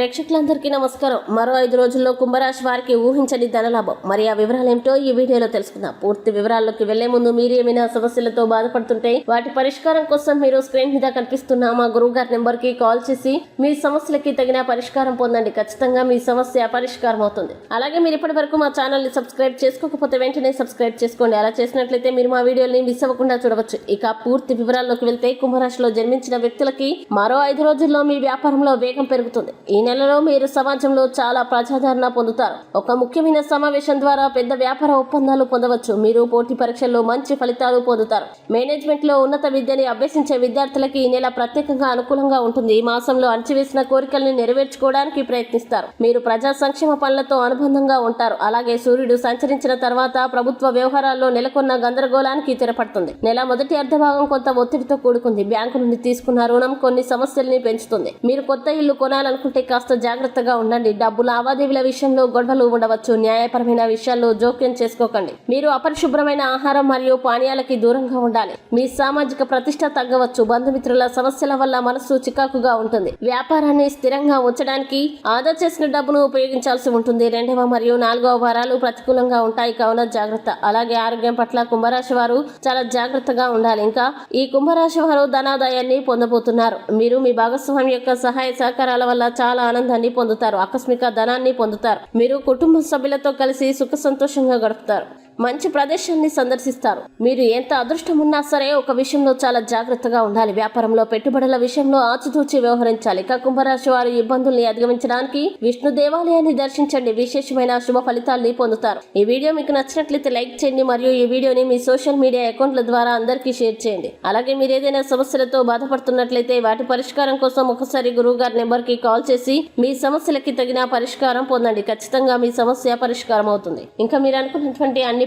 ప్రేక్షకులందరికీ నమస్కారం. మరో ఐదు రోజుల్లో కుంభరాశి వారికి ఊహించని ధనలాభం మరి ఆ వివరాలు ఏమిటో ఈ వీడియోలో తెలుసుకుందాం. పూర్తి వివరాల్లోకి వెళ్ళే ముందు మీరు ఏమైనా సమస్యలతో బాధపడుతుంటే వాటి పరిష్కారం కోసం మీరు స్క్రీన్ మీద కనిపిస్తున్న మా గురువు గారి నెంబర్కి కాల్ చేసి మీ సమస్యలకి తగిన పరిష్కారం పొందండి. ఖచ్చితంగా మీ సమస్య పరిష్కారం అవుతుంది. అలాగే మీరు ఇప్పటి వరకు మా ఛానల్ని సబ్స్క్రైబ్ చేసుకోకపోతే వెంటనే సబ్స్క్రైబ్ చేసుకోండి. అలా చేసినట్లయితే మీరు మా వీడియోని మిస్ అవ్వకుండా చూడవచ్చు. ఇక పూర్తి వివరాల్లోకి వెళ్తే కుంభరాశిలో జన్మించిన వ్యక్తులకి మరో ఐదు రోజుల్లో మీ వ్యాపారంలో వేగం పెరుగుతుంది. ఈ నెలలో మీరు సమాజంలో చాలా ప్రజాదరణ పొందుతారు. ఒక ముఖ్యమైన సమావేశం ద్వారా పెద్ద వ్యాపార ఒప్పందాలు పొందవచ్చు. మీరు పోటీ పరీక్షల్లో మంచి ఫలితాలు పొందుతారు. మేనేజ్మెంట్లో ఉన్నత విద్యని అభ్యసించే విద్యార్థులకి ఈ నెల ప్రత్యేకంగా అనుకూలంగా ఉంటుంది. ఈ మాసంలో అణచివేసిన కోరికల్ని నెరవేర్చుకోవడానికి ప్రయత్నిస్తారు. మీరు ప్రజా సంక్షేమ పనులతో అనుబంధంగా ఉంటారు. అలాగే సూర్యుడు సంచరించిన తర్వాత ప్రభుత్వ వ్యవహారాల్లో నెలకొన్న గందరగోళానికి తెరపడుతుంది. నెల మొదటి అర్ధభాగం కొంత ఒత్తిడితో కూడుకుంది. బ్యాంకు నుండి తీసుకున్న రుణం కొన్ని సమస్యల్ని పెంచుతుంది. మీరు కొత్త ఇల్లు కొనాలనుకుంటే కాస్త జాగ్రత్తగా ఉండండి. డబ్బు లావాదేవీల విషయంలో గొడవలు ఉండవచ్చు. న్యాయపరమైన విషయాల్లో జోక్యం చేసుకోకండి. మీరు అపరిశుభ్రమైన ఆహారం మరియు పానీయాలకి దూరంగా ఉండాలి. మీ సామాజిక ప్రతిష్ట తగ్గవచ్చు. బంధుమిత్రుల సమస్యల వల్ల మనసు చికాకుగా ఉంటుంది. వ్యాపారాన్ని స్థిరంగా ఉంచడానికి ఆదా చేసిన డబ్బును ఉపయోగించాల్సి ఉంటుంది. రెండవ మరియు నాలుగవ వారాలు ప్రతికూలంగా ఉంటాయి. కావున జాగ్రత్త. అలాగే ఆరోగ్యం పట్ల కుంభరాశి వారు చాలా జాగ్రత్తగా ఉండాలి. ఇంకా ఈ కుంభరాశి వారు ధనాదాయాన్ని పొందబోతున్నారు. మీరు మీ భాగస్వామి యొక్క సహాయ సహకారాల వల్ల చాలా ఆనందాన్ని పొందుతారు ఆకస్మిక ధనాన్ని పొందుతారు మీరు కుటుంబ సభ్యులతో కలిసి సుఖ సంతోషంగా గడుపుతారు మంచి ప్రదేశాన్ని సందర్శిస్తారు. మీరు ఎంత అదృష్టం ఉన్నా సరే ఒక విషయంలో చాలా జాగ్రత్తగా ఉండాలి. వ్యాపారంలో పెట్టుబడుల విషయంలో ఆచితూచి వ్యవహరించాలి. ఇక కుంభరాశి వారి ఇబ్బందుల్ని అధిగమించడానికి విష్ణు దేవాలయాన్ని దర్శించండి. విశేషమైన శుభ ఫలితాల్ని పొందుతారు. ఈ వీడియో మీకు నచ్చినట్లయితే లైక్ చేయండి మరియు ఈ వీడియోని మీ సోషల్ మీడియా అకౌంట్ల ద్వారా అందరికీ షేర్ చేయండి. అలాగే మీరు ఏదైనా సమస్యలతో బాధపడుతున్నట్లయితే వాటి పరిష్కారం కోసం ఒకసారి గురువు గారి నెంబర్కి కాల్ చేసి మీ సమస్యలకి తగిన పరిష్కారం పొందండి. ఖచ్చితంగా మీ సమస్య పరిష్కారం అవుతుంది ఇంకా మీరు అనుకున్నటువంటి అన్ని